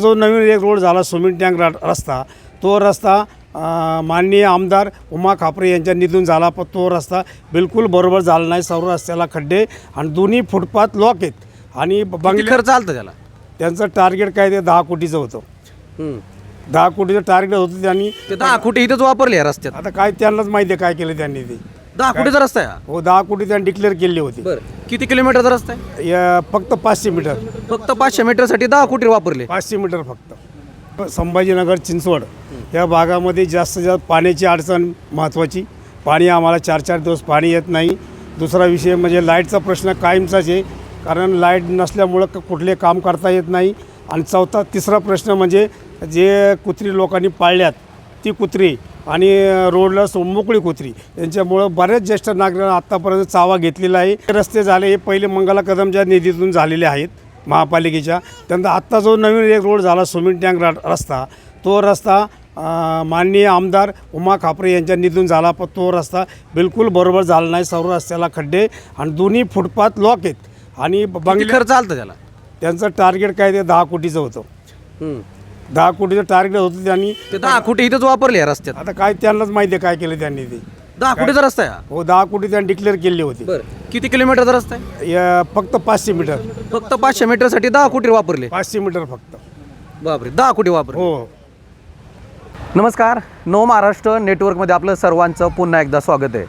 जो नवीन एक रोड झाला सुमिन टँक रस्ता तो रस्ता माननीय आमदार उमा खापरे यांच्या निधून झाला पण तो रस्ता बिलकुल बरोबर झाला नाही. सर्व रस्त्याला खड्डे आणि दोन्ही फुटपाथ लॉक आहेत. आणि बंगले खर्च आलता त्याला? त्यांचं टार्गेट काय ते दहा कोटीचं होतं. दहा कोटीचं टार्गेट होतं त्यांनी. ते दहा कोटी इथंच वापरले या रस्त्यात. आता काय त्यांनाच माहिती आहे काय केलं त्यांनी ते. दहा कोटीचा रस्ता आहे हा? हो दहा कोटी त्यांनी डिक्लेअर केली होती. बरं. किती किलोमीटरचा रस्ता आहे? या फक्त पाचशे मीटर. फक्त पाचशे मीटरसाठी दहा कोटी वापरले. पाचशे मीटर फक्त. संभाजीनगर चिंचवड या भागामध्ये जास्त जास्त पाण्याची अडचण महत्त्वाची पाणी आम्हाला चार चार दिवस पाणी येत नाही. दुसरा विषय म्हणजे लाईटचा प्रश्न कायमचाच आहे. कारण लाइट नसल्यामुळं क- कुठले काम करता येत नाही. आणि चौथा तिसरा प्रश्न म्हणजे जे कुत्री लोकांनी पाळल्यात ती कुत्री आणि रोडला सो- मोकळी कुत्री यांच्यामुळं बऱ्याच ज्येष्ठ नागरिकांना आत्तापर्यंत चावा घेतलेला आहे. रस्ते झाले हे पहिले मंगला कदमच्या निधीतून झालेले आहेत महापालिकेच्या. त्यानंतर आत्ता जो नवीन एक रोड झाला सुमिन टँक रस्ता तो रस्ता माननीय आमदार उमा खापरे यांच्या निधून झाला. पण तो रस्ता बिलकुल बरोबर झाला नाही. सर्व रस्त्याला खड्डे आणि दोन्ही फुटपाथ लॉक आहेत. आणि बंगले खर्च आलता त्याला? त्यांचं टार्गेट काय ते दहा कोटीचं होतं. दहा कोटीचं टार्गेट होतं त्यांनी. ते दहा कोटी इथंच वापरले या रस्त्यात. आता काय त्यांनाच माहिती आहे काय केलं त्यांनी ते. दहा कोटीचा रस्ता आहे हा? हो दहा कोटी त्यांनी डिक्लेअर केली होती. बरं. किती किलोमीटरचा रस्ता आहे? या फक्त पाचशे मीटर. फक्त पाचशे मीटरसाठी दहा कोटी वापरले. पाचशे मीटर फक्त. बापरे दहा कोटी वापरले. हो. नमस्कार. नो महाराष्ट्र नेटवर्कमध्ये आपलं सर्वांचं पुन्हा एकदा स्वागत आहे.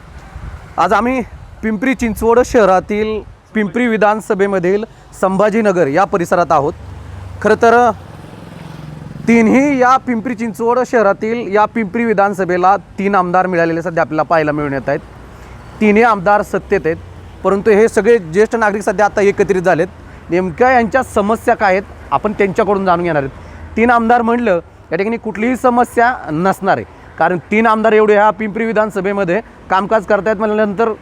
आज आम्ही पिंपरी चिंचवड शहरातील पिंपरी विधानसभेमधील संभाजीनगर या परिसरात आहोत. खरं तर तीनही या पिंपरी चिंचवड शहरातील या पिंपरी विधानसभेला तीन आमदार मिळालेले सध्या आपल्याला पाहायला मिळून येत आहेत. तिन्ही आमदार सत्तेत आहेत परंतु हे सगळे ज्येष्ठ नागरिक सध्या आता एकत्रित झालेत. नेमक्या यांच्या समस्या काय आहेत आपण त्यांच्याकडून जाणून घेणार आहेत. तीन आमदार म्हणलं या ठिकाणी कुठलीही समस्या नसणार आहे. कारण तीन आमदार एवढे ह्या पिंपरी विधानसभेमध्ये कामकाज करतायत म्हणल्यानंतर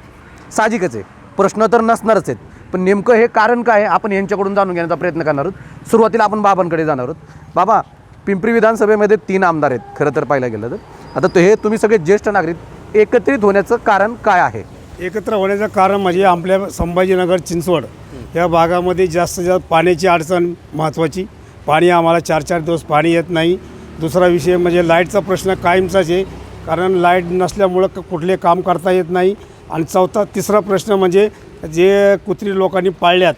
साहजिकच आहे. प्रश्न तर नसणारच आहेत. पण नेमकं हे कारण काय आहे आपण यांच्याकडून जाणून घेण्याचा प्रयत्न करणार आहोत. सुरुवातीला आपण बाबांकडे जाणार आहोत. बाबा पिंपरी विधानसभेमध्ये तीन आमदार आहेत खरं तर पाहायला गेलं तर. आता हे तुम्ही सगळे ज्येष्ठ नागरिक एकत्रित होण्याचं कारण काय आहे? एकत्र होण्याचं कारण म्हणजे आपल्या संभाजीनगर चिंचवड या भागामध्ये जास्त जास्त पाण्याची अडचण महत्त्वाची पाणी आम्हाला चार चार दिवस पाणी येत नाही. दुसरा विषय म्हणजे लाईटचा प्रश्न कायमचाच आहे. कारण लाइट नसल्यामुळं कुठले काम करता येत नाही. आणि चौथा तिसरा प्रश्न म्हणजे जे कुत्री लोकांनी पाळल्यात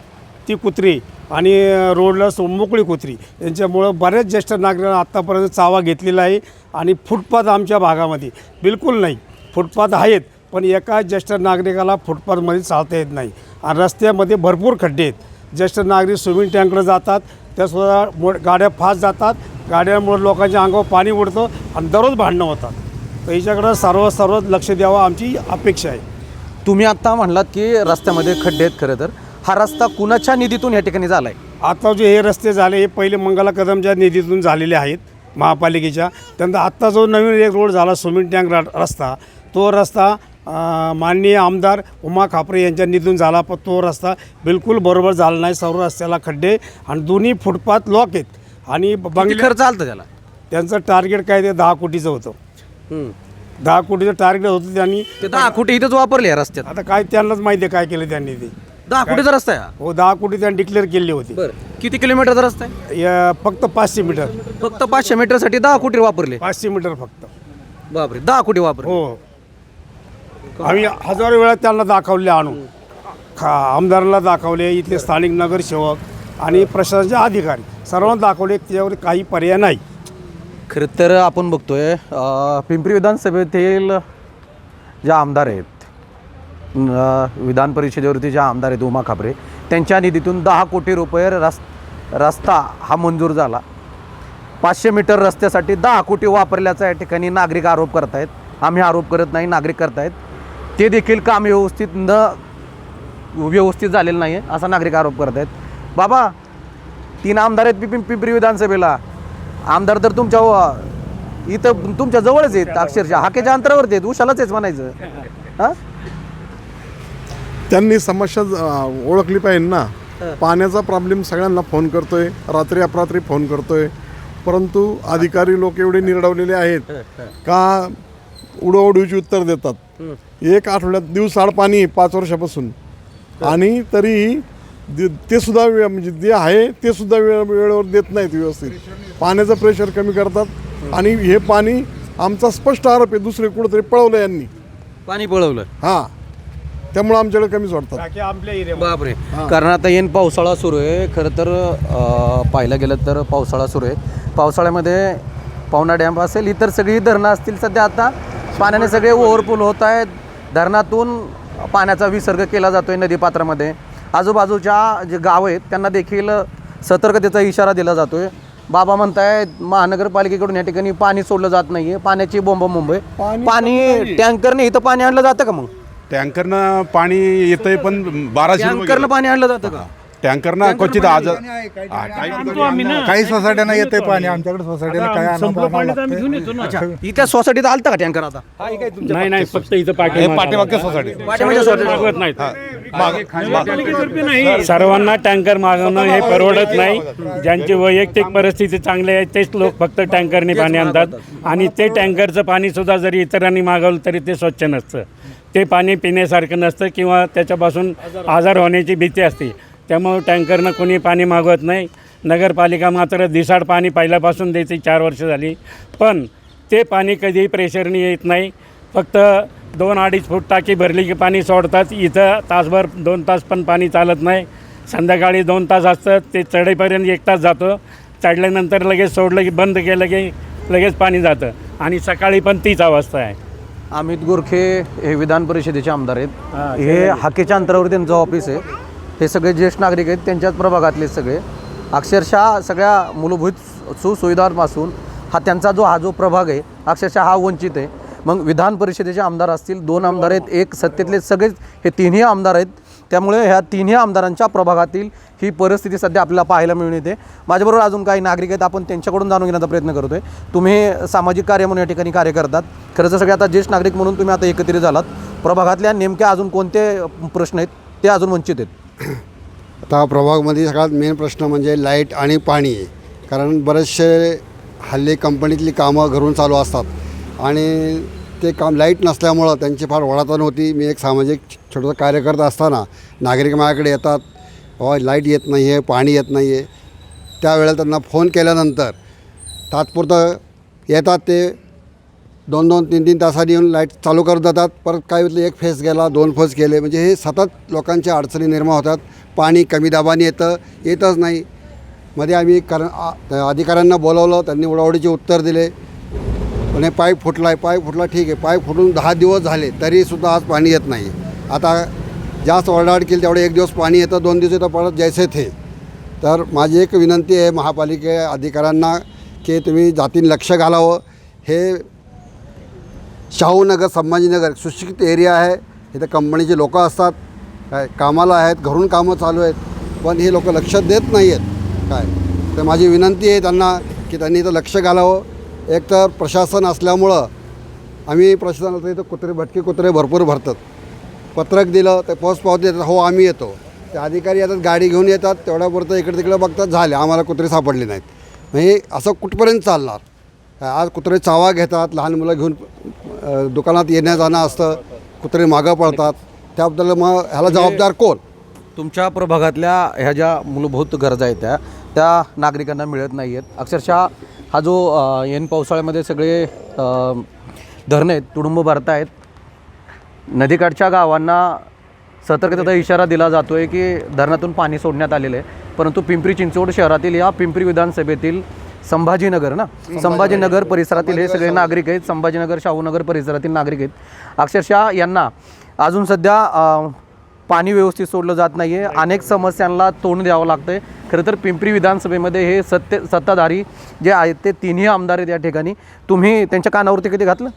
ती कुत्री आणि रोडला सो मोकळी कुत्री. यांच्यामुळं बऱ्याच ज्येष्ठ नागरिकांना आत्तापर्यंत चावा घेतलेला आहे आणि फुटपाथ आमच्या भागामध्ये बिलकुल नाही. फुटपाथ आहेत पण एका ज्येष्ठ नागरिकाला फुटपाथमध्ये चालता येत नाही. आणि रस्त्यामध्ये भरपूर खड्डे आहेत. ज्येष्ठ नागरिक स्विमिंग टँकला जातात त्यासुद्धा मो गाड्या फास्ट जातात गाड्यांमुळे लोकांच्या अंगावर पाणी उडतं आणि दररोज भांडणं होतात. तर याच्याकडं सर्व सर्व लक्ष द्यावं आमची अपेक्षा आहे. तुम्ही आत्ता म्हणलात की रस्त्यामध्ये खड्डे आहेत खरं तर. हा रस्ता कुणाच्या निधीतून या ठिकाणी झाला आहे आता जे हे रस्ते झाले हे पहिले मंगला कदमच्या निधीतून झालेले आहेत महापालिकेच्या. त्यानंतर आत्ता जो नवीन एक रोड झाला सुमिन टँक रस्ता तो रस्ता माननीय आमदार उमा खापरे यांच्या निधीतून झाला पण तो रस्ता बिलकुल बरोबर झाला नाही. सर्व रस्त्याला खड्डे आणि दोन्ही फुटपाथ लॉक आहेत. आणि बंगले खर्च आलता त्याला? त्यांचं टार्गेट काय ते दहा कोटीचं होतं. दहा कोटीचं टार्गेट होतं त्यांनी. ते दहा कोटी इथंच वापरले या रस्त्यात. आता काय त्यांनाच माहिती आहे काय केलं त्यांनी ते. दहा कोटीचा रस्ता आहे हा? हो दहा कोटी त्यांनी डिक्लेअर केली होती. बरं. किती किलोमीटरचा रस्ता आहे? या फक्त पाचशे मीटर. फक्त पाचशे मीटरसाठी दहा कोटी वापरले. पाचशे मीटर फक्त. बापरे दहा कोटी वापरले. हो. आम्ही हजारो वेळा त्यांना दाखवले आणून. खा आमदारांना दाखवले इथले स्थानिक नगरसेवक आणि प्रशासनाचे अधिकारी. सर्वांना दाखवले त्याच्यावर काही पर्याय नाही. खरं तर आपण बघतोय अं, पिंपरी विधानसभेतील ज्या आमदार आहेत विधान परिषदेवरती ज्या आमदार आहेत उमा खापरे त्यांच्या निधीतून दहा कोटी रुपये रस् रस्ता हा मंजूर झाला. पाचशे मीटर रस्त्यासाठी दहा कोटी वापरल्याचा या ठिकाणी नागरिक आरोप करतायत. आम्ही आरोप करत नाही नागरिक करतायत. ते देखील काम व्यवस्थित न व्यवस्थित झालेलं नाही आहे असा नागरिक आरोप करत आहेत बाबा तीन आमदार आहेत पिंपरी पिंपरी विधानसभेला. आमदार तर तुमच्या इथं तुमच्या जवळच आहेत अक्षरशः. हाकेच्या अंतरावरती आहेत उशालाच आहेच म्हणायचं. हां? त्यांनी समस्या ओळखली पाहिजे ना. पाण्याचा प्रॉब्लेम सगळ्यांना फोन करतोय. रात्री अपरात्री फोन करतोय. परंतु अधिकारी लोक एवढे निरडवलेले आहेत का उडवडीची उत्तर देतात? एक आठवड्यात दिवसाआड पाणी आहे पाच वर्षापासून. आणि तरीही दे- ते सुद्धा वे म्हणजे जे आहे ते सुद्धा वेळ वेळेवर देत नाहीत व्यवस्थित. पाण्याचं प्रेशर कमी करतात. आणि हे पाणी आमचा स्पष्ट आरोप आहे दुसरे कुठंतरी पळवलं यांनी. पाणी पळवलं. हां. त्यामुळं आमच्याकडे कमी सोडतात. टाकी आपल्या एरिया बापरे. कारण आता येईन पावसाळा सुरू आहे. खरं तर अं, पाहायला गेलं तर पावसाळा सुरू आहे. पावसाळ्यामध्ये पावना डॅम असेल इतर सगळी धरणं असतील सध्या आता. पाण्याने सगळे ओव्हरफुल होत आहेत. धरणातून पाण्याचा विसर्ग केला जातोय नदीपात्रामध्ये आजूबाजूच्या जे गाव आहेत त्यांना देखील सतर्कतेचा इशारा दिला जातोय. बाबा म्हणतायत महानगरपालिकेकडून या ठिकाणी पाणी सोडलं जात नाहीये. पाण्याची बोंब मुंबई. पाणी पाणी टँकरने इथं पाणी आणलं जातं का मग? टँकरनं पाणी येतंय पण बाराशे टँकरनं पाणी आणलं जातं का? टँकरनं क्वचित आज काही सोसायट्यांना येते पाणी आमच्याकडे सोसायटीला काय आणावं. इथं सोसायटीत आलतं का टँकर आता? नाही नाही फक्त इथं पाठी पाठीमागच्या सोसायटी पाठीमागच्या सोसायटीत. मागवत नाहीत. सर्वांना टँकर मागवणं हे परवडत नाही. ज्यांची वैयक्तिक परिस्थिती चांगली आहे तेच लोक फक्त टँकरने पाणी आणतात. आणि ते टँकरचं पाणी सुद्धा जरी इतरांनी मागवलं तरी ते स्वच्छ नसतं. ते पाणी पिण्यासारखं नसतं किंवा त्याच्यापासून आजार होण्याची भीती असते. त्यामुळं टँकरनं कोणी पाणी मागवत नाही. नगरपालिका मात्र दिसाड पाणी पहिल्यापासून देते चार वर्ष झाली. पण ते पाणी कधीही प्रेशरने येत नाही. फक्त दोन अडीच फूट टाकी भरली की पाणी सोडतात. इथं तासभर दोन तास पण पाणी चालत नाही. संध्याकाळी दोन तास असतं ते चढेपर्यंत एक तास जातो. चढल्यानंतर लगेच सोडलं की बंद केलं की लगेच पाणी जातं. आणि सकाळी पण तीच अवस्था आहे. अमित गोरखे हे विधान परिषदेचे आमदार आहेत. हे हाकेच्या अंतरावर त्यांचं ऑफिस आहे. हे सगळे ज्येष्ठ नागरिक आहेत त्यांच्याच प्रभागातले सगळे. अक्षरशः सगळ्या मूलभूत सुसुविधांपासून हा त्यांचा जो हा जो प्रभाग आहे अक्षरशः हा वंचित आहे. मग विधान परिषदेचे आमदार असतील दोन आमदार आहेत एक सत्तेतले सगळेच हे तिन्ही आमदार आहेत. त्यामुळे ह्या तिन्ही आमदारांच्या प्रभागातील ही परिस्थिती सध्या आपल्याला पाहायला मिळून येते माझ्याबरोबर अजून काही नागरिक आहेत आपण त्यांच्याकडून जाणून घेण्याचा प्रयत्न करतोय. तुम्ही सामाजिक कार्य म्हणून या ठिकाणी कार्य करतात. खरं तर सगळे आता ज्येष्ठ नागरिक म्हणून तुम्ही आता एकत्रित झालात. प्रभागातल्या नेमक्या अजून कोणते प्रश्न आहेत ते अजून वंचित आहेत? आता प्रभागमध्ये सगळ्यात मेन प्रश्न म्हणजे लाइट आणि पाणी. आहे कारण बरेचसे हल्ली कंपनीतली कामं घरून चालू असतात. आणि ते काम लाइट नसल्यामुळं त्यांची फार वडातण होती. मी एक सामाजिक छोटंसं कार्य करत असताना नागरिक माझ्याकडे येतात. बाबा लाइट येत नाही आहे पाणी येत नाही आहे त्यावेळेला त्यांना फोन केल्यानंतर तात्पुरतं येतात ते. दोन दोन तीन तीन तासांनी येऊन लाइट चालू करत जातात. परत काय होतं एक फेस गेला दोन फेस गेले. म्हणजे हे सतत लोकांच्या अडचणी निर्माण होतात. पाणी कमी दाबाने येतं येतच नाही. मध्ये आम्ही कर अधिकाऱ्यांना बोलवलं त्यांनी उडावडीचे उत्तर दिले. म्हणे पाईप फुटला आहे पाईप फुटला ठीक आहे. पाईप फुटून दहा दिवस झाले तरीसुद्धा आज पाणी येत नाही. आता जास्त ओरडाड केली तेवढे एक दिवस पाणी येतं दोन दिवस येतं परत जैसे थे. तर माझी एक विनंती आहे महापालिके अधिकाऱ्यांना की तुम्ही जातीने लक्ष घालावं. हे शाहूनगर संभाजीनगर सुशिक्षित एरिया आहे. इथं कंपनीचे लोक असतात. काय कामाला आहेत घरून कामं चालू आहेत. पण हे लोक लक्ष देत नाही आहेत काय तर माझी विनंती आहे त्यांना की त्यांनी इथं लक्ष घालावं. एक तर प्रशासन असल्यामुळं आम्ही प्रशासनाला इथं कुत्रे भटके कुत्रे भरपूर भरतात. पत्रक दिलं ते पोस्ट पावती देतात हो आम्ही येतो. ते अधिकारी येतात गाडी घेऊन येतात तेवढ्यापुरतं इकडे तिकडे बघतात झाले आम्हाला कुत्रे सापडले नाहीत. म्हणजे असं कुठपर्यंत चालणार? आज कुत्रे चावा घेतात लहान मुलं घेऊन दुकानात येण्या जाणं असतं कुत्रे मागं पळतात. त्याबद्दल मग ह्याला जबाबदार कोण? तुमच्या प्रभागातल्या ह्या ज्या मूलभूत गरजा आहेत त्या त्या नागरिकांना मिळत नाही आहेत अक्षरशः हा जो ऐन पावसाळ्यामध्ये सगळे धरणं आहेत तुडुंब भरत आहेत नदीकाठच्या गावांना सतर्कतेचा इशारा दिला जातो आहे की धरणातून पाणी सोडण्यात आलेलं आहे. परंतु पिंपरी चिंचवड शहरातील या पिंपरी विधानसभेतील संभाजीनगर ना संभाजीनगर. परिसरातील हे सगळे नागरिक आहेत संभाजीनगर शाहूनगर परिसरातील नागरिक आहेत. अक्षरशः यांना अजून सध्या पाणी व्यवस्थित सोडलं जात नाही आहे अनेक समस्यांना तोंड द्यावं लागतं आहे खरं तर पिंपरी विधानसभेमध्ये हे सत्य सत्ताधारी जे आहेत ते तिन्ही आमदार आहेत या ठिकाणी. तुम्ही त्यांच्या कानावरती कधी घातलं?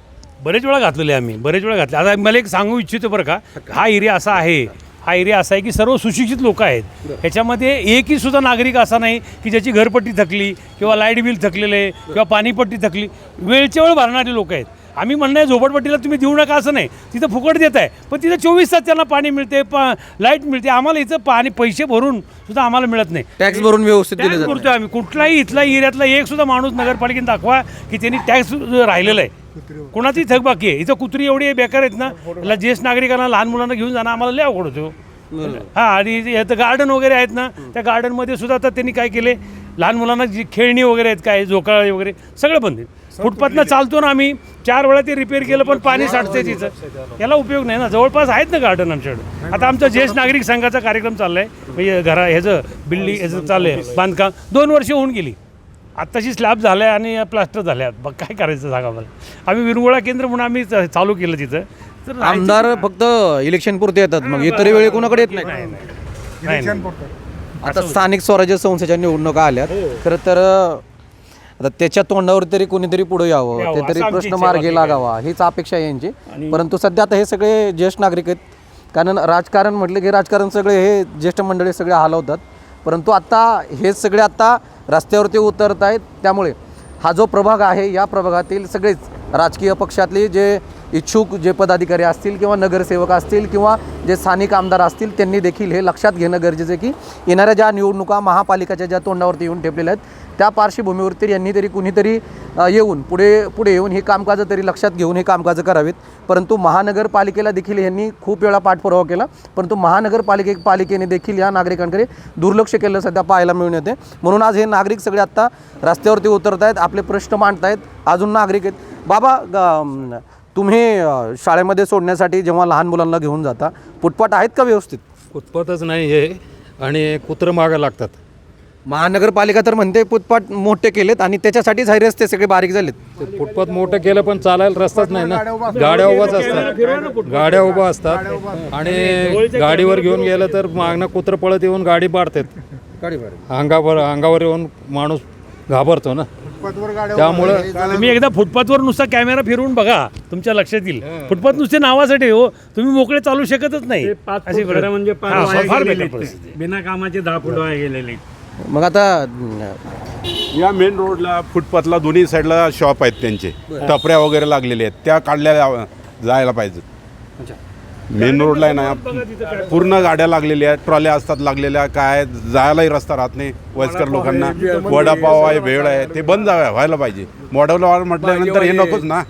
बरेच वेळा घातलेले आम्ही बरेच वेळा घातले. आता मला एक सांगू इच्छितो बरं का हा एरिया असा आहे हा एरिया असा आहे की सर्व सुशिक्षित लोक आहेत. ह्याच्यामध्ये एकही सुद्धा नागरिक असा नाही की ज्याची घरपट्टी थकली किंवा लाइट बिल थकलेलं आहे किंवा पाणीपट्टी थकली. वेळच्या वेळ भरणारे लोक आहेत. आम्ही म्हणणं आहे झोपडपट्टीला तुम्ही देऊ नका असं नाही. तिथं फुकट देत आहे. पण तिथं चोवीस तास त्यांना पाणी मिळते पा लाइट मिळते. आम्हाला इथं पाणी पैसे भरून सुद्धा आम्हाला मिळत नाही. टॅक्स भरून व्यवस्थित दिले टॅक्स जाते. भरतोय आम्ही. कुठलाही इथला एरियातला एक सुद्धा माणूस नगरपालिकेने दाखवा की त्यांनी टॅक्स राहिलेला आहे. कोणाची थकबाकी आहे. इथं कुत्री एवढी बेकार आहेत ना. याला ज्येष्ठ नागरिकांना लहान मुलांना घेऊन जाणं आम्हाला लय अवघड होतो. हा आणि तर गार्डन वगैरे आहेत ना त्या गार्डनमध्ये सुद्धा आता त्यांनी काय केले? लहान मुलांना जी खेळणी वगैरे आहेत काय झोकाळे वगैरे सगळं बंद आहे. फुटपाथनं चालतो ना आम्ही. चार वेळा ते रिपेअर केलं पण पाणी साठते तिथं. याला उपयोग नाही ना. जवळपास आहेत ना गार्डन आमच्याकडे. आता आमचा ज्येष्ठ नागरिक संघाचा कार्यक्रम चाललाय. म्हणजे घरा ह्याचं बिल्डिंग ह्याचं चाललंय बांधकाम दोन वर्ष होऊन गेली. आत्ताशी स्लॅब झालाय आणि प्लास्टर झाल्या बघ काय करायचं सांगा मला आम्ही विरंगुळा केंद्र म्हणून आम्ही चालू केलं तिथं. तर आमदार फक्त इलेक्शन पुरते येतात मग. इतर वेळी कोणाकडे येत नाही नाही, नाही. आता स्थानिक स्वराज्य संस्थेच्या निवडणुका आल्यात. खरं तर आता त्याच्या तोंडावर तरी कोणीतरी पुढे यावं यावं, ते तरी असं आमची प्रश्न इच्छा मार्गी बाकी लागावा हीच अपेक्षा आहे यांची. परंतु सध्या आता हे सगळे ज्येष्ठ नागरिक आहेत. कारण राजकारण म्हटलं की राजकारण सगळे हे ज्येष्ठ मंडळी सगळे हलवतात. परंतु आता हे सगळे आता रस्त्यावरती उतरत आहेत. त्यामुळे हा जो प्रभाग आहे या प्रभागातील सगळेच राजकीय पक्षातले जे इच्छुक जे पदाधिकारी असतील किंवा नगरसेवक असतील किंवा जे स्थानिक आमदार असतील त्यांनी देखील हे लक्षात घेणं गरजेचं आहे की येणाऱ्या ज्या निवडणुका महापालिकेच्या ज्या तोंडावरती येऊन ठेपलेल्या आहेत त्या पार्श्वभूमीवर तरी यांनी तरी कुणीतरी येऊन पुढे पुढे येऊन ही कामकाजं तरी लक्षात घेऊन हे कामकाजं करावीत. परंतु महानगरपालिकेला देखील यांनी खूप वेळा पाठपुरावा केला. परंतु महानगरपालिके पालिकेने देखील या नागरिकांकडे दुर्लक्ष केलं सध्या पाहायला मिळून येते. म्हणून आज हे नागरिक सगळे आत्ता रस्त्यावरती उतरत आहेत आपले प्रश्न मांडत आहेत. अजून नागरिक आहेत. बाबा ग- तुम्ही शाळेमध्ये सोडण्यासाठी जेव्हा लहान मुलांना घेऊन जाता फुटपाट आहेत का व्यवस्थित? फुटपाटच नाही हे. आणि कुत्रं मागं लागतात. महानगरपालिका तर म्हणते फुटपाथ मोठे केलेत आणि त्याच्यासाठीच हे रस्ते सगळे बारीक झालेत. ते फुटपाथ मोठं केलं पण चालायला रस्ताच नाही ना. गाड्या उभाच असतात. गाड्या उभा असतात. आणि गाडीवर घेऊन गेलं तर मागणं कुत्रं पळत येऊन गाडी पाडतात. अंगावर अंगावर येऊन माणूस घाबरतो ना. त्यामुळं तुम्ही एकदा फुटपाथवर नुसता कॅमेरा फिरवून बघा तुमच्या लक्षात येईल. फुटपाथ नुसते नावासाठी हो तुम्ही मोकळे चालू शकतच नाही. अशी म्हणजे फार. बिना कामाचे दहा फूट वाया गेलेले. मग आता या मेन रोडला फुटपाथला दोन्ही साईडला शॉप आहेत त्यांचे. टपऱ्या वगैरे लागलेल्या आहेत. त्या काढल्या जाव- जायला पाहिजे. मेन रोडला आहे ना पूर्ण गाड्या लागलेल्या आहेत. ट्रॉल्या असतात लागलेल्या. काय जायलाही रस्ता राहत नाही. वयस्कर लोकांना. वडापाव आहे भेळ आहे. ते बंद जावं- व्हायला पाहिजे. मॉडेलवर म्हटल्यानंतर हे नकोच ना.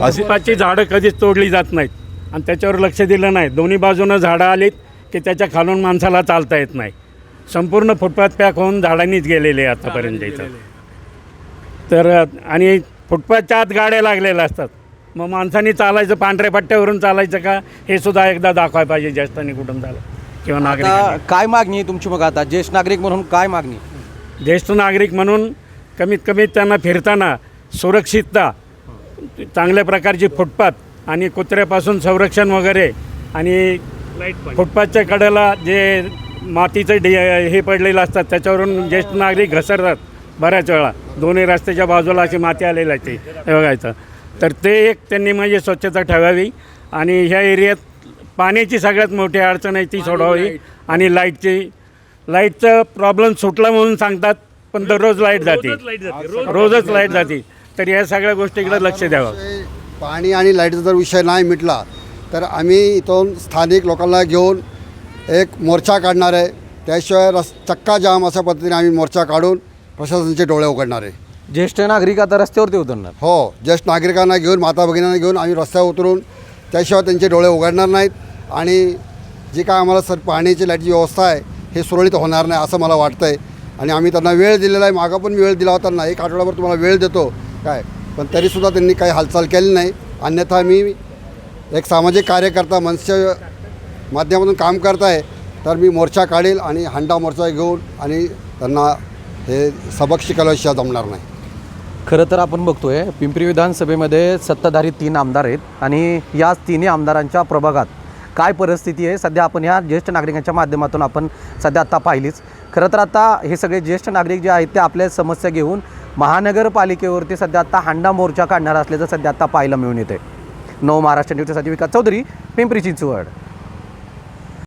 अशी फुटपाथची झाडं कधीच तोडली जात नाहीत. आणि त्याच्यावर लक्ष दिलं नाही. दोन्ही बाजूनं झाडं आलीत की त्याच्या खालून माणसाला चालता येत नाही. संपूर्ण फुटपाथ पॅक होऊन झाडांनीच गेलेले आहे आतापर्यंत इथं. तर आणि फुटपाथच्या आत गाड्या लागलेल्या असतात. मग माणसांनी चालायचं पांढऱ्या पट्ट्यावरून चालायचं का? हे सुद्धा एकदा दाखवायला पाहिजे ज्येष्ठांनी कुठून झालं किंवा नागरिक काय मागणी आहे तुमची मग आता? ज्येष्ठ नागरिक म्हणून काय मागणी? ज्येष्ठ नागरिक म्हणून कमीत कमी त्यांना फिरताना सुरक्षितता चांगल्या प्रकारची फुटपाथ आणि कुत्र्यापासून संरक्षण वगैरे आणि फुटपाथच्या कडेला जे मातीचं डे हे पडलेलं असतात त्याच्यावरून ज्येष्ठ नागरिक घसरतात बऱ्याच वेळा. दोन्ही रस्त्याच्या बाजूला अशी माती आलेली असते हे बघायचं तर ते एक त्यांनी म्हणजे स्वच्छता ठेवावी आणि ह्या एरियात पाण्याची सगळ्यात मोठी अडचण आहे ती सोडवावी आणि लाईटची. लाईटचा प्रॉब्लेम सुटला म्हणून सांगतात पण दररोज लाइट जाते. रोजच लाइट जाते. तर या सगळ्या गोष्टीकडे लक्ष द्यावं. पाणी आणि लाईटचा जर विषय नाही मिटला तर आम्ही इथून स्थानिक लोकांना घेऊन एक मोर्चा काढणार आहे. त्याशिवाय रस चक्का जाम अशा पद्धतीने आम्ही मोर्चा काढून प्रशासनाचे डोळे उघडणार आहे. ज्येष्ठ नागरिक आता रस्त्यावरती उतरणार. हो ज्येष्ठ नागरिकांना घेऊन माता भगिनींना घेऊन आम्ही रस्त्यावर उतरून त्याशिवाय त्यांचे डोळे उघडणार नाहीत. आणि जी काय आम्हाला सर पाण्याची लाईटची व्यवस्था आहे हे सुरळीत होणार नाही असं मला वाटतं आहे आणि आम्ही त्यांना वेळ दिलेला आहे मागं पण वेळ दिला होता ना एक आठवड्याभर तुम्हाला वेळ देतो काय? पण तरीसुद्धा त्यांनी काही हालचाल केली नाही. अन्यथा मी एक सामाजिक कार्यकर्ता मनस्य माध्यमातून काम करत आहे तर मी मोर्चा काढेल आणि हंडा मोर्चा घेऊन आणि त्यांना हे सबक शिकवल्याशिवाय जमणार नाही. खरं तर आपण बघतोय पिंपरी विधानसभेमध्ये सत्ताधारी तीन आमदार आहेत आणि याच तिन्ही आमदारांच्या प्रभागात काय परिस्थिती आहे सध्या आपण ह्या ज्येष्ठ नागरिकांच्या माध्यमातून आपण सध्या आत्ता पाहिलीच. खरं तर आता हे सगळे ज्येष्ठ नागरिक जे आहेत ते आपल्या समस्या घेऊन महानगरपालिकेवरती सध्या आता हांडा मोर्चा काढणार असल्याचं सध्या आता पाहायला मिळून येते नव महाराष्ट्र न्यूजसाठी विकास चौधरी पिंपरी चिंचवड.